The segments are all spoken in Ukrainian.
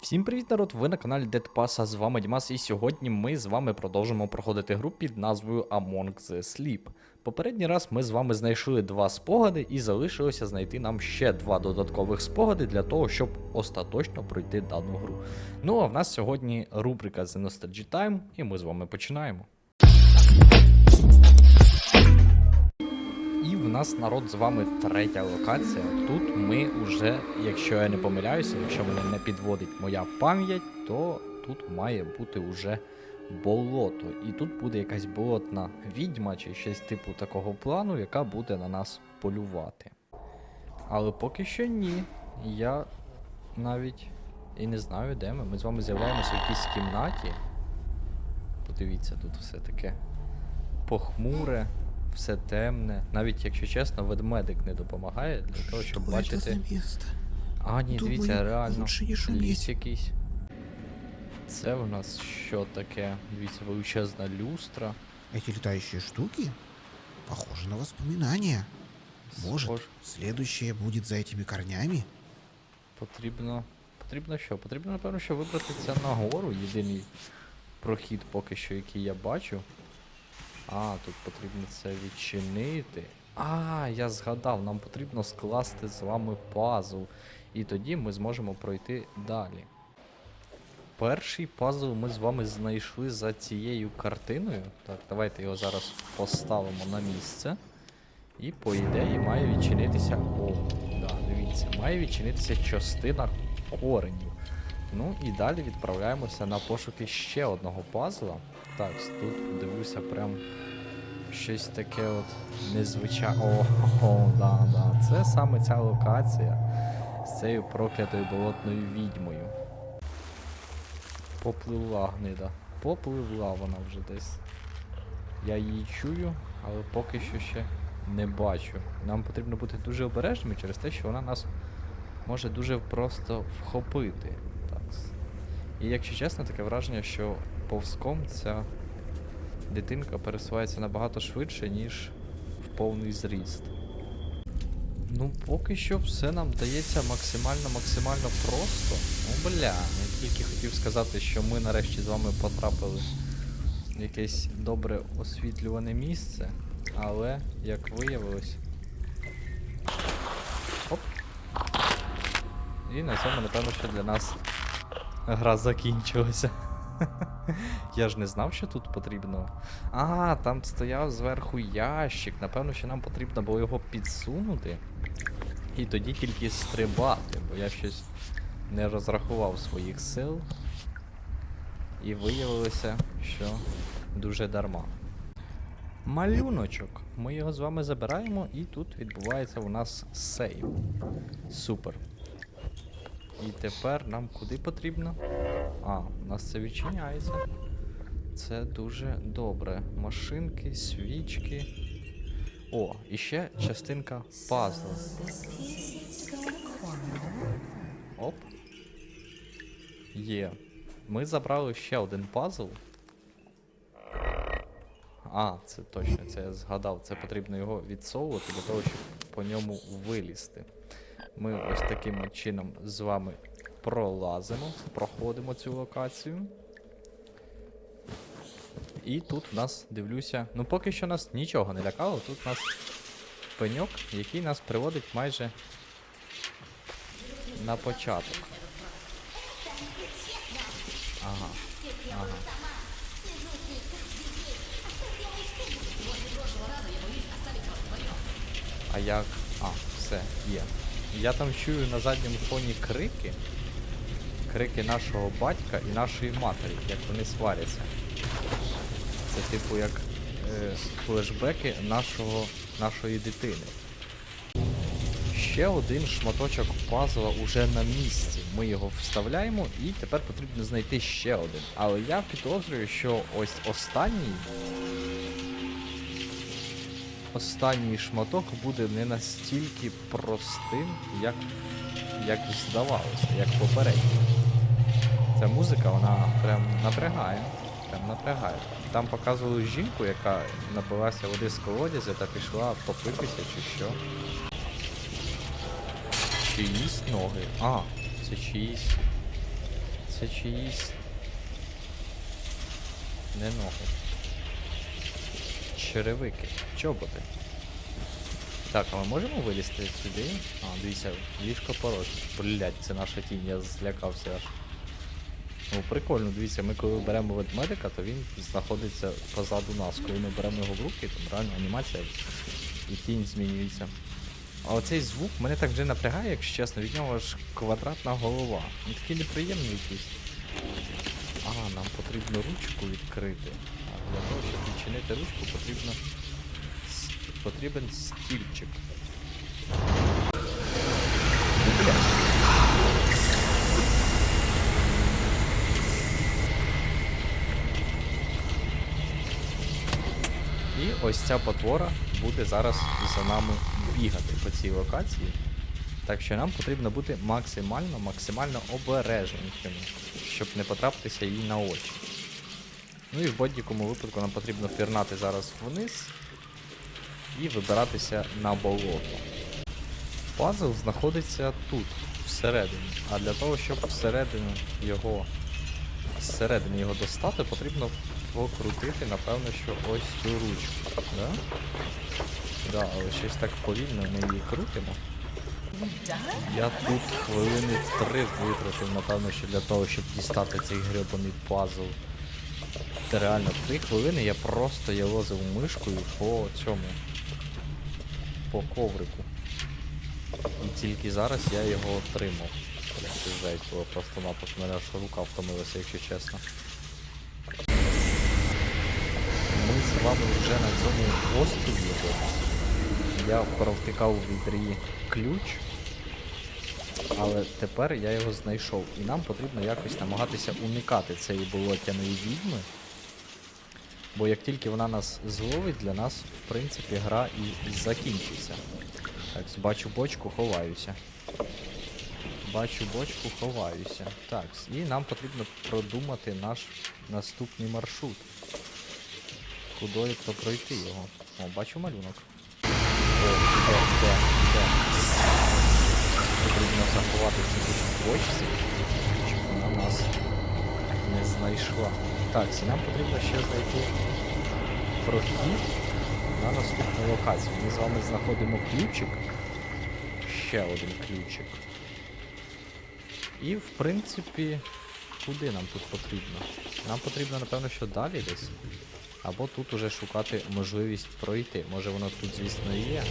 Всім привіт, народ! Ви на каналі Dead Pass, а з вами Дімас, і сьогодні ми з вами продовжимо проходити гру під назвою Among the Sleep. Попередній раз ми з вами знайшли два спогади і залишилося знайти нам ще два додаткових спогади для того, щоб остаточно пройти дану гру. Ну а в нас сьогодні рубрика The Nostalgia Time, і ми з вами починаємо. Нас народ з вами третя локація. Тут ми вже, якщо я не помиляюся, якщо мене не підводить моя пам'ять, то тут має бути вже болото. І тут буде якась болотна відьма чи щось типу такого плану, яка буде на нас полювати. Але поки що ні. Я навіть і не знаю, де ми. Ми з вами з'являємося в якійсь кімнаті. Подивіться, тут все таке похмуре, все темне. Навіть, якщо чесно, ведмедик не допомагає для того, щоб Что это бачити. за место? А, ні, Думаю, дивіться, реально. лучше не Ліс шуметь. якийсь. Це в нас що таке? Дивіться, величезна люстра. Эти летающие штуки похожи на воспоминания. Может, Схож- следующее будет за этими корнями? Потрібно. Потрібно що? Потрібно, напевно, що вибратися нагору. Єдиний прохід поки що, який я бачу. А, тут потрібно це відчинити. А, я згадав, нам потрібно скласти з вами пазл. І тоді ми зможемо пройти далі. Перший пазл ми з вами знайшли за цією картиною. Так, давайте його зараз поставимо на місце. І по ідеї має відчинитися. О, да, дивіться, має відчинитися частина коренів. Ну і далі відправляємося на пошуки ще одного пазла. Так, тут дивлюся прям щось таке от незвичайне. О, о, да, да. Це саме ця локація з цією проклятою болотною відьмою. Попливла гнида. Попливла вона вже десь. Я її чую, але поки що ще не бачу. Нам потрібно бути дуже обережними через те, що вона нас може дуже просто вхопити. Так. І якщо чесно, таке враження, що повзком ця дитинка пересувається набагато швидше, ніж в повний зріст. Ну, поки що все нам дається максимально максимально просто. Ну, бля, я тільки хотів сказати, що ми нарешті з вами потрапили в якесь добре освітлюване місце, але, як виявилось. Оп. І на цьому, напевно, що для нас гра закінчилася. Я ж не знав, що тут потрібно. А, там стояв зверху ящик. Напевно, що нам потрібно було його підсунути. І тоді тільки стрибати, бо я щось не розрахував своїх сил. І виявилося, що дуже дарма. Малюночок. Ми його з вами забираємо, і тут відбувається у нас сейв. Супер. І тепер нам куди потрібно? А, у нас це відчиняється. Це дуже добре. Машинки, свічки. О, і ще частинка пазла. Оп. Є. Ми забрали ще один пазл. А, це точно, це я згадав. Це потрібно його відсовувати для того, щоб по ньому вилізти. Ми ось таким чином з вами пролазимо, проходимо цю локацію. І тут в нас дивлюся. Ну поки що нас нічого не лякало, тут у нас пеньок, який нас приводить майже на початок. Ага. Ага. А як. А, все, є. Я там чую на задньому фоні крики. Крики нашого батька і нашої матері, як вони сваряться. Це типу як е, флешбеки нашого, нашої дитини. Ще один шматочок пазла уже на місці. Ми його вставляємо і тепер потрібно знайти ще один. Але я підозрюю, що ось останній. Останній шматок буде не настільки простим, як, як здавалося, як попередній. Ця музика, вона прям напрягає. Прям напрягає. Там показували жінку, яка напилася води з колодязя та пішла попитися чи що. Чиїсь ноги. А, це чиїсь Подивимося, чи їсть. Не ногу. Черевики. Чоботи. Так, а ми можемо вилізти сюди? А, дивіться, ліжко порожнє. Блять, це наша тінь, я злякався аж. Ну, прикольно, дивіться, ми коли беремо ведмедика, то він знаходиться позаду нас. Коли ми беремо його в руки, там реально анімація і тінь змінюється. А оцей звук мене так вже напрягає, якщо чесно, від нього аж квадратна голова. Він такий неприємний якийсь. А, нам потрібно ручку відкрити. А для того, щоб відчинити ручку, потрібно. Потрібен стільчик. Ну, бля. І ось ця потвора буде зараз за нами бігати по цій локації. Так що нам потрібно бути максимально, максимально обережненькими, щоб не потрапитися їй на очі. Ну і в будь-якому випадку нам потрібно пірнати зараз вниз і вибиратися на болото. Пазл знаходиться тут, всередині. А для того, щоб всередину його зсередини його достати, потрібно покрутити, напевно, що ось цю ручку. Да? Да, але щось так повільно ми її крутимо. Я тут хвилини три витратив, напевно, що для того, щоб дістати цей гребаний пазл. Це реально три хвилини я просто явозив мишкою по цьому. По коврику. І тільки зараз я його отримав. Це було просто-напросто. У мене аж рука втомилася, якщо чесно. З вами вже на цьому острові. Я провтикав в відрі ключ, але тепер я його знайшов. І нам потрібно якось намагатися уникати цієї болотяної відьми. Бо як тільки вона нас зловить, для нас, в принципі, гра і закінчиться. Так, бачу бочку, ховаюся. Бачу бочку, ховаюся. Так, і нам потрібно продумати наш наступний маршрут. Кудою то пройти його. О, бачу малюнок. О, де, де, де. Потрібно заховатися тут в бочці, щоб вона нас не знайшла. Так, і нам потрібно ще знайти прохід на наступну локацію. Ми з вами знаходимо ключик. Ще один ключик. І в принципі, куди нам тут потрібно? Нам потрібно, напевно, що далі десь. Або тут уже шукати можливість пройти. Може воно тут, звісно, і є.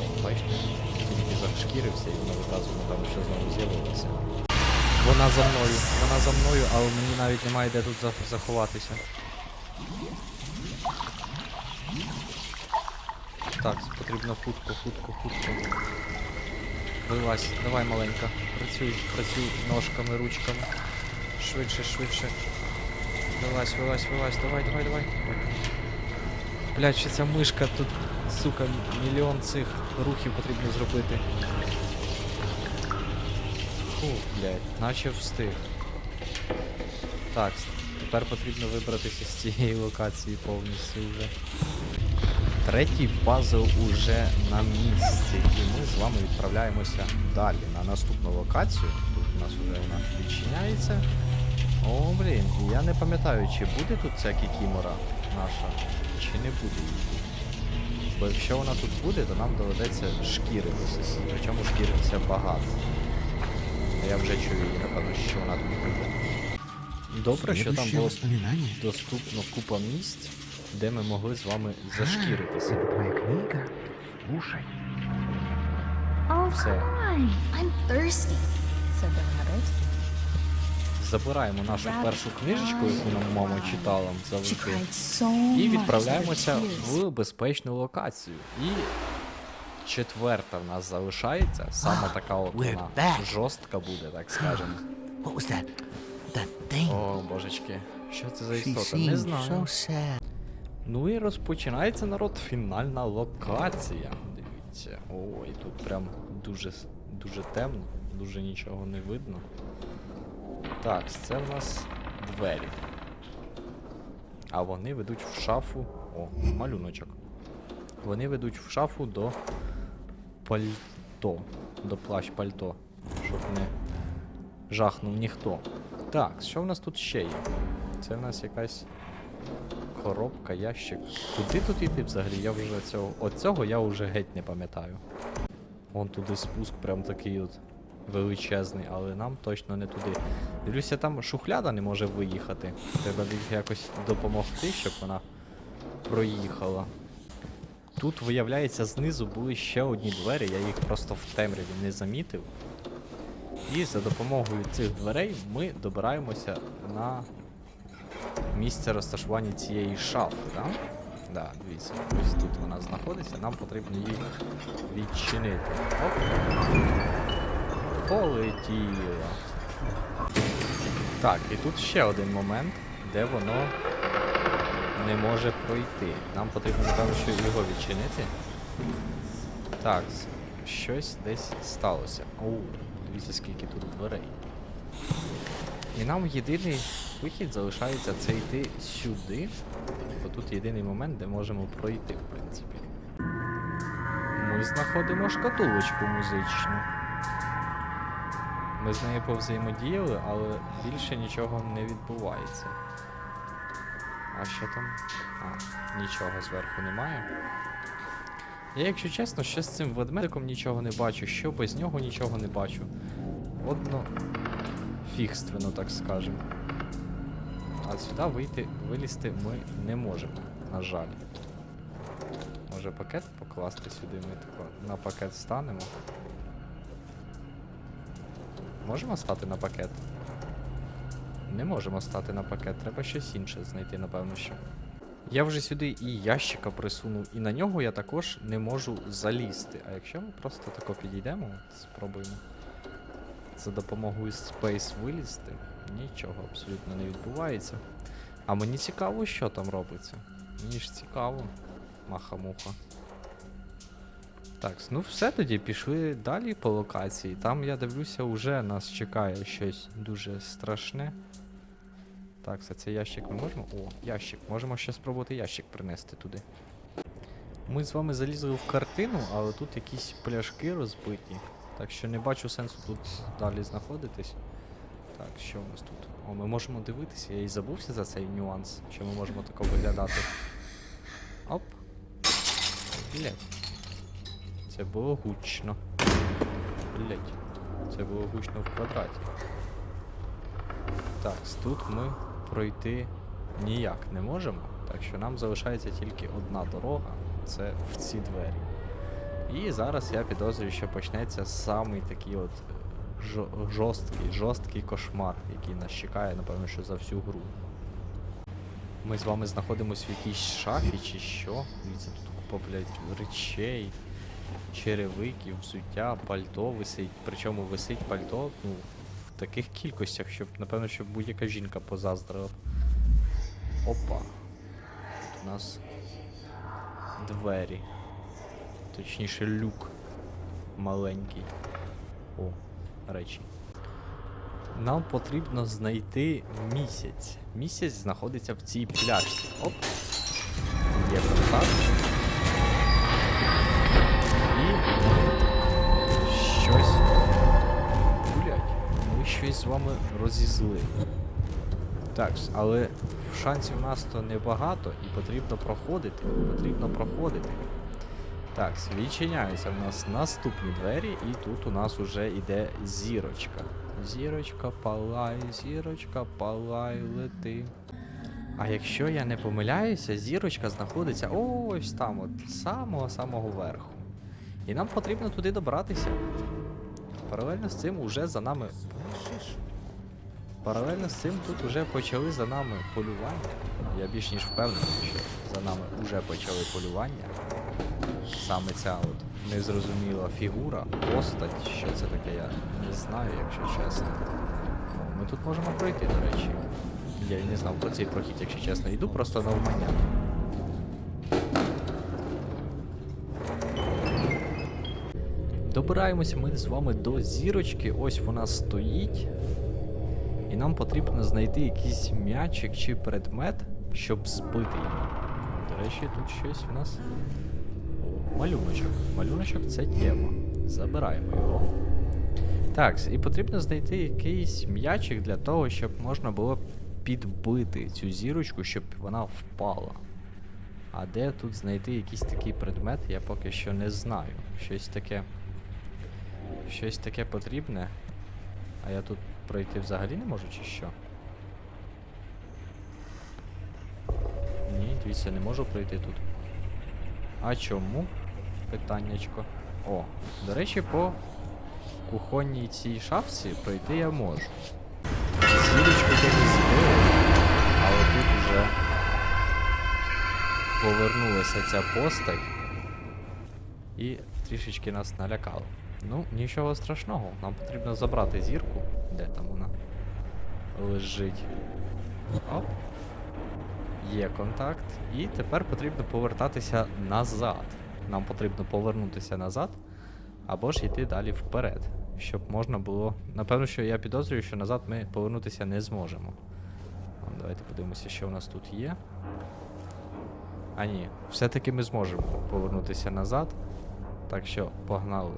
О, Бачите, тільки зашкірився і воно одразу, напевно, що знову з'явилося. Вона за мною, вона за мною, але мені навіть немає де тут заховатися. Так, потрібно хутко, хутко, хутко. Вилазь, давай маленька. Працюй, працюй ножками, ручками. Швидше, швидше. Вилазь, вилазь, вилазь, давай, давай, давай. Блядь, ще ця мишка тут, сука, мільйон цих рухів потрібно зробити. Фу, блядь, наче встиг. Так, тепер потрібно вибратися з цієї локації повністю вже. Третій пазл уже на місці, і ми з вами відправляємося далі на наступну локацію. Тут у нас вже вона відчиняється. О, блін, і я не пам'ятаю, чи буде тут ця кікімора наша, чи не буде її. Бо якщо вона тут буде, то нам доведеться шкіритися. Причому шкіритися багато. А Я вже чую її, напевно, що вона тут буде. Добре, що там було доступно купа місць, де ми могли з вами зашкіритися. Это твоя книга? Слушай. Oh, Все. I'm thirsty, said the rabbit. Забираємо нашу першу книжечку, яку нам мама читала much І відправляємося в безпечну локацію. І четверта в нас залишається, саме така от вона жорстка буде, так скажемо. What was that? That thing. О, божечки, що це за істота? Не знаю. so sad. Ну і розпочинається народ фінальна локація. Дивіться. Ой, тут прям дуже дуже темно, дуже нічого не видно. Так, це в нас двері. А вони ведуть в шафу. О, малюночок. Вони ведуть в шафу до пальто. До плащ пальто. Щоб не жахнув ніхто. Так, що в нас тут ще є? Це в нас якась коробка, ящик. Куди тут іти взагалі? Я вже цього. От цього я вже геть не пам'ятаю. Вон туди спуск, прям такий от величезний, але нам точно не туди. Дивлюся, там шухляда не може виїхати. Треба якось допомогти, щоб вона проїхала. Тут, виявляється, знизу були ще одні двері, я їх просто в темряві не замітив. І за допомогою цих дверей ми добираємося на місце розташування цієї шафи, так? Да, дивіться, ось тут вона знаходиться, нам потрібно її відчинити. Оп. Полетіла. Так, і тут ще один момент, де воно не може пройти. Нам потрібно, напевно, що його відчинити. Так, щось десь сталося. Оу, дивіться, скільки тут дверей. І нам єдиний вихід залишається це йти сюди. Бо тут єдиний момент, де можемо пройти, в принципі. Ми знаходимо шкатулочку музичну. Ми з нею повзаємодіяли, але більше нічого не відбувається. А що там? А, нічого зверху немає. Я, якщо чесно, ще з цим ведмедиком нічого не бачу, що без нього нічого не бачу. Одно фігственно, так скажемо. А сюди вийти, вилізти ми не можемо, на жаль. Може пакет покласти сюди, ми тако на пакет станемо. Можемо стати на пакет? Не можемо стати на пакет, треба щось інше знайти, напевно, що. Я вже сюди і ящика присунув, і на нього я також не можу залізти. А якщо ми просто тако підійдемо, спробуємо за допомогою Space вилізти, нічого абсолютно не відбувається. А мені цікаво, що там робиться. Мені ж цікаво. Маха-муха. Так, ну все тоді, пішли далі по локації. Там я дивлюся, уже нас чекає щось дуже страшне. Так, це цей ящик ми можемо. О, ящик. Можемо ще спробувати ящик принести туди. Ми з вами залізли в картину, але тут якісь пляшки розбиті. Так що не бачу сенсу тут далі знаходитись. Так, що у нас тут? О, ми можемо дивитися, я і забувся за цей нюанс, що ми можемо тако виглядати. Оп. Блять. Це було гучно. Блять. Це було гучно в квадраті. Так, тут ми пройти ніяк не можемо. Так що нам залишається тільки одна дорога. Це в ці двері. І зараз я підозрюю, що почнеться самий такий от е, жорсткий, жорсткий кошмар, який нас чекає, напевно, що за всю гру. Ми з вами знаходимося в якійсь шафі чи що. Дивіться, тут купа, блядь, речей, черевиків, взуття, пальто висить. Причому висить пальто, ну, в таких кількостях, щоб, напевно, щоб будь-яка жінка позаздрила. Опа. Тут у нас двері. Точніше, люк маленький. О, речі. Нам потрібно знайти місяць. Місяць знаходиться в цій пляшці. Оп. Є контакт. Щось з вами розізли. Так, але шансів у нас то небагато і потрібно проходити. Потрібно проходити. Так, відчиняються в нас наступні двері, і тут у нас уже йде зірочка. Зірочка, палай, зірочка, палай, лети. А якщо я не помиляюся, зірочка знаходиться ось там, от самого-самого верху. І нам потрібно туди добратися. Паралельно з цим уже за нами. Паралельно з цим тут вже почали за нами полювання. Я більш ніж впевнений, що за нами вже почали полювання. Саме ця от незрозуміла фігура, постать, що це таке, я не знаю, якщо чесно. Ми тут можемо пройти, до речі. Я і не знав про цей прохід, якщо чесно. Йду просто навмання. Добираємося ми з вами до зірочки, ось вона стоїть. І нам потрібно знайти якийсь м'ячик чи предмет, щоб збити її. До речі, тут щось у нас. Малюночок. Малюночок це тема. Забираємо його. Так, і потрібно знайти якийсь м'ячик для того, щоб можна було підбити цю зірочку, щоб вона впала. А де тут знайти якийсь такий предмет, я поки що не знаю. Щось таке. Щось таке потрібне. А я тут пройти взагалі не можу, чи що? Ні, дивіться, не можу пройти тут. А чому? Питаннячко. О, до речі, по кухонній цій шафці пройти я можу. Зірочку я не збив, але тут вже повернулася ця постать і трішечки нас налякала. Ну, нічого страшного, нам потрібно забрати зірку. Де там вона лежить? Оп. Є контакт. І тепер потрібно повертатися назад. Нам потрібно повернутися назад, або ж йти далі вперед. Щоб можна було. Напевно, що я підозрюю, що назад ми повернутися не зможемо. Давайте подивимося, що в нас тут є. А ні, все-таки ми зможемо повернутися назад. Так що, погнали.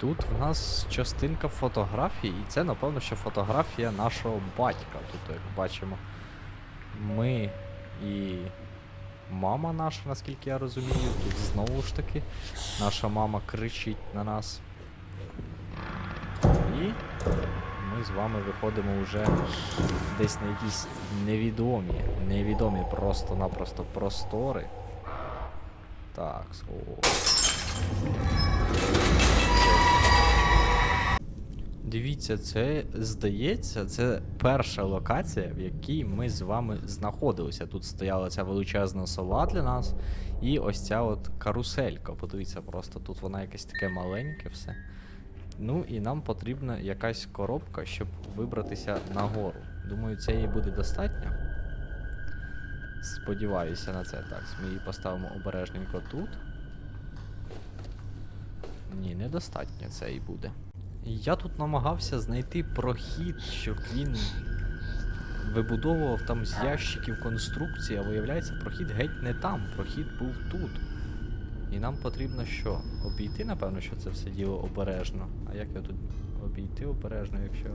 Тут в нас частинка фотографій, і це, напевно, що фотографія нашого батька. Тут, як бачимо, ми і мама наша, наскільки я розумію. Тут знову ж таки наша мама кричить на нас. І ми з вами виходимо вже десь на якісь невідомі, невідомі просто-напросто простори. Так, о. Дивіться, це здається, це перша локація, в якій ми з вами знаходилися. Тут стояла ця величезна сова для нас, і ось ця от каруселька. Подивіться, просто тут вона якесь таке маленьке все. Ну і нам потрібна якась коробка, щоб вибратися нагору. Думаю, це їй буде достатньо. Сподіваюся на це. Так, ми її поставимо обережненько тут. Ні, недостатньо це і буде. Я тут намагався знайти прохід, щоб він вибудовував там з ящиків конструкції, а виявляється, прохід геть не там. Прохід був тут. І нам потрібно що? Обійти, напевно, що це все діло обережно. А як його тут обійти обережно, якщо.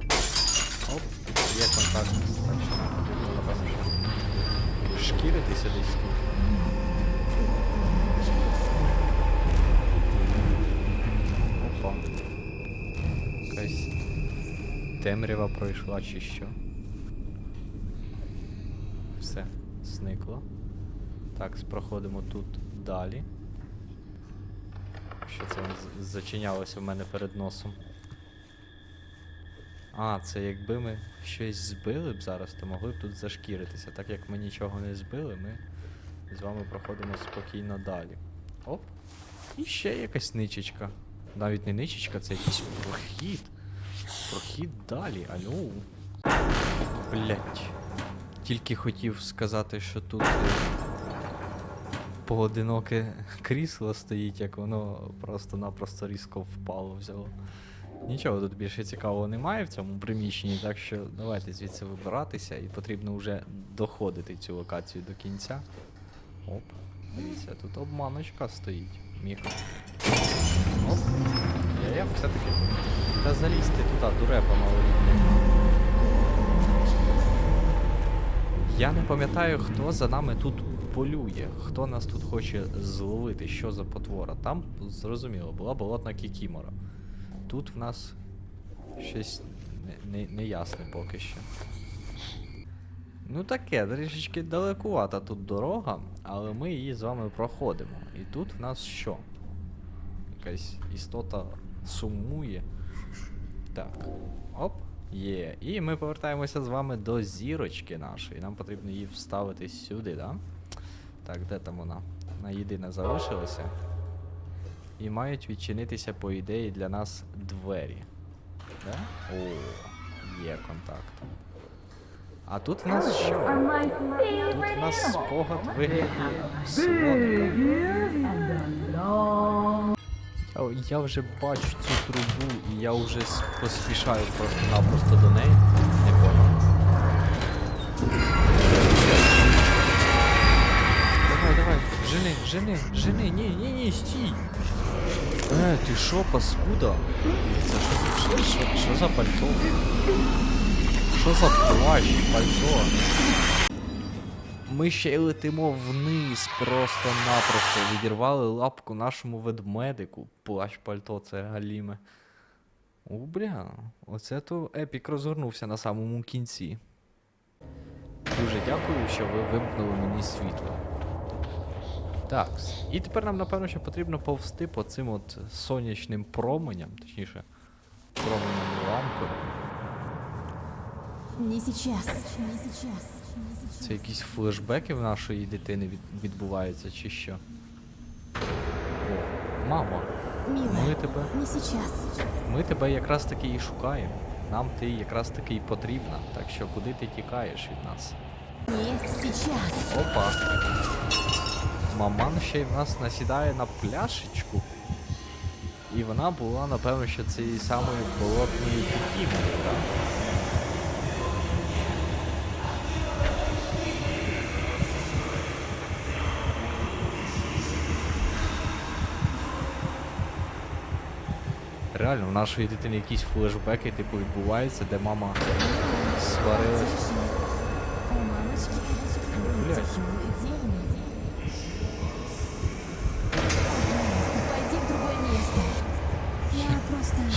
Оп, є контакт. Так що нам потрібно, напевно, що шкіритися десь тут. Темрява пройшла чи що. Все, зникло. Так, проходимо тут далі. Що це зачинялося в мене перед носом? А, це якби ми щось збили б зараз, то могли б тут зашкіритися. Так як ми нічого не збили, ми з вами проходимо спокійно далі. Оп. І ще якась ничечка. Навіть не ничечка, це якийсь прохід. Прохід далі, алло. Блять. Тільки хотів сказати, що тут е, поодиноке крісло стоїть, як воно просто-напросто різко впало, взяло. Нічого тут більше цікавого немає в цьому приміщенні, так що давайте звідси вибиратися і потрібно вже доходити цю локацію до кінця. Оп, дивіться, тут обманочка стоїть. Міг. Оп. Я, я все-таки. Та залізти туди, дурепа малолітня. Я не пам'ятаю, хто за нами тут полює, хто нас тут хоче зловити, що за потвора. Там, зрозуміло, була болотна кікімора. Тут в нас щось не, не, неясне поки що. Ну таке, трішечки далекувата тут дорога, але ми її з вами проходимо. І тут в нас що? Якась істота сумує. Так. Оп. Є. І ми повертаємося з вами до зірочки нашої. Нам потрібно її вставити сюди, да? Так, де там вона? Вона єдина залишилася. І мають відчинитися, по ідеї, для нас двері. Да? О, є контакт. А тут в нас що? Тут в нас спогад виглядає слоника. Я, вже бачу цю трубу і я вже поспішаю просто-напросто до неї. Не понял. Давай, давай, жени, жени, жени, ні, ні, ні, стій. Е, Ти що, паскуда? Це що за пальто? Що за плащ, пальто? Ми ще й летимо вниз, просто-напросто відірвали лапку нашому ведмедику. Плащ пальто, це галіме. О, бля, оце то епік розгорнувся на самому кінці. Дуже дякую, що ви вимкнули мені світло. Так, і тепер нам, напевно, що потрібно повзти по цим от сонячним променям, точніше, променям лампи. Не сейчас. Не сейчас. Це якісь флешбеки в нашої дитини від- відбуваються, чи що? О, мамо, ми тебе. не сейчас. Ми тебе якраз таки і шукаємо. Нам ти якраз таки і потрібна. Так що куди ти тікаєш від нас? Не сейчас. Опа. Маман ще й в нас насідає на пляшечку. І вона була, напевно, що цієї самої болотної кікімори, так? Реально, в нашої дитини якісь флешбеки, типу, відбуваються, де мама сварилась. Блядь.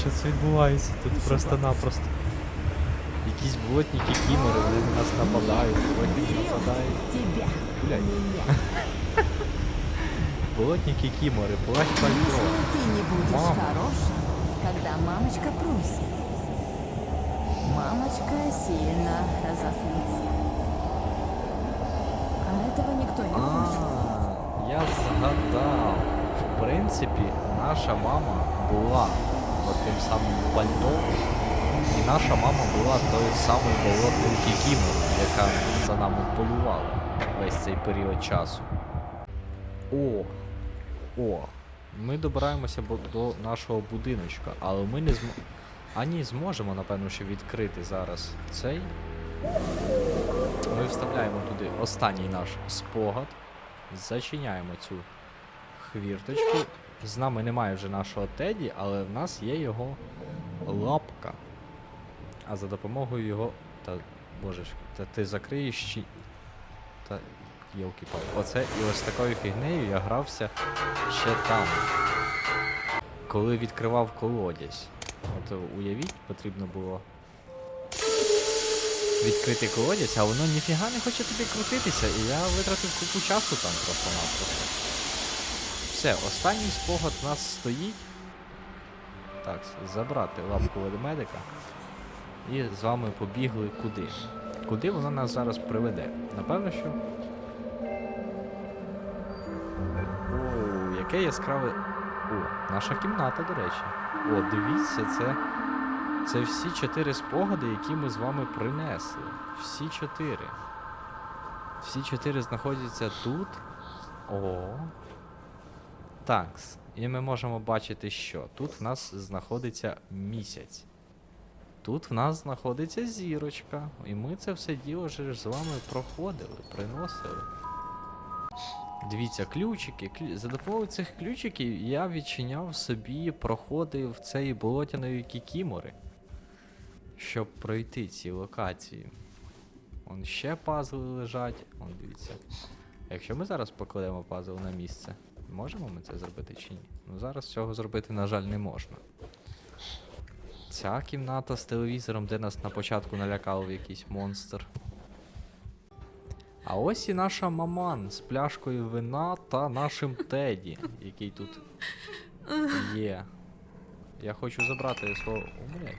Що це відбувається тут просто-напросто? Якісь болотні кікімори, вони на нас нападають, болотні нападають. Блядь. Меня. Болотні кікімори, плащ пальто. Мама. Когда мамочка просит, мамочка сильно разозлится. А этого никто не хочет. А, я згадав. В принципі, наша мама була тим самим пальто, і наша мама була тою самою болотною кікіморою, яка за нами полювала весь цей період часу. О! О! Ми добираємося до нашого будиночка, але ми не зможемо. Ані зможемо, напевно, що відкрити зараз цей. Ми вставляємо туди останній наш спогад, зачиняємо цю хвірточку. З нами немає вже нашого Теді, але в нас є його лапка. А за допомогою його. Та боже та ти закриєш. Та. Йолки пал Оце і ось такою фігнею я грався ще там. Коли відкривав колодязь. От уявіть, потрібно було відкрити колодязь, а воно ніфіга не хоче тобі крутитися, і я витратив купу часу там просто-напросто. Все, останній спогад у нас стоїть. Так, забрати лапку ведмедика. І з вами побігли куди? Куди воно нас зараз приведе? Напевно, що. О, яке яскраве. О, наша кімната, до речі. О, дивіться, це. Це всі чотири спогади, які ми з вами принесли. Всі чотири. Всі чотири знаходяться тут. О. Такс. І ми можемо бачити, що тут в нас знаходиться місяць. Тут в нас знаходиться зірочка. І ми це все діло вже з вами проходили, приносили. Дивіться, ключики. Клю... За допомогою цих ключиків я відчиняв собі проходи в цієї болотяної кікімори. Щоб пройти ці локації. Вон ще пазли лежать. Вон дивіться. Якщо ми зараз покладемо пазл на місце, можемо ми це зробити чи ні? Ну зараз цього зробити, на жаль, не можна. Ця кімната з телевізором, де нас на початку налякав якийсь монстр. А ось і наша маман з пляшкою вина та нашим Теді, який тут є. Я хочу забрати свого. О, блядь.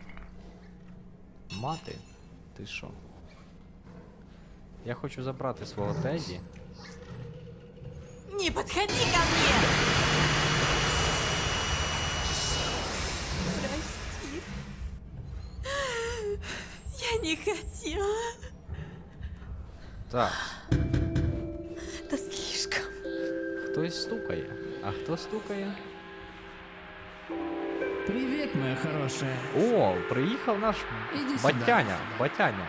Мати, ти що? Я хочу забрати свого Теді. Не подходи ко мне! Прости. Я не хотела. Так, хтось стукає. А хто стукає? Привет, моя хорошая. О, приїхав наш Іди сюди. батяня, батяня.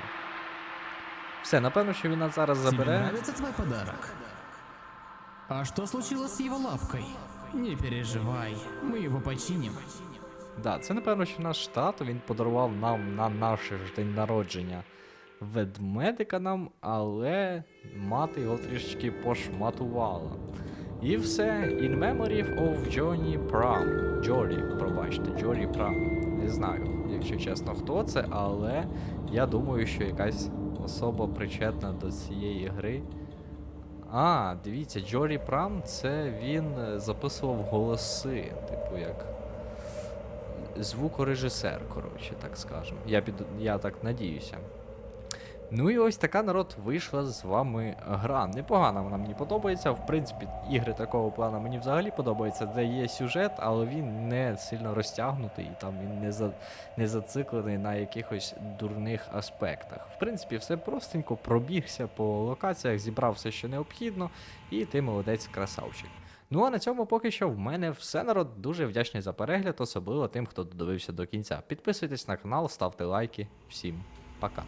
Все, напевно, що він нас зараз Тебе забере. нравится твой подарок? А что случилось с его лапкой? Не переживай, мы его починим. Да, це напевно, що наш тато він подарував нам на наш ж день народження ведмедика нам, але мати його трішечки пошматувала. І все. In memory of Johnny Pram. Джорі, пробачте, Джорі Прам. Не знаю, якщо чесно, хто це, але я думаю, що якась особа причетна до цієї гри. А, дивіться, Джорі Прам це він е, записував голоси, типу як звукорежисер, коротше, так скажемо. Я, під... я так надіюся. Ну і ось така народ вийшла з вами гра. Непогана вона мені подобається. В принципі, ігри такого плану мені взагалі подобаються, де є сюжет, але він не сильно розтягнутий, і там він не, за... не зациклений на якихось дурних аспектах. В принципі, все простенько, пробігся по локаціях, зібрав все, що необхідно, і ти молодець красавчик. Ну а на цьому поки що в мене все народ. Дуже вдячний за перегляд, особливо тим, хто додивився до кінця. Підписуйтесь на канал, ставте лайки. Всім пока.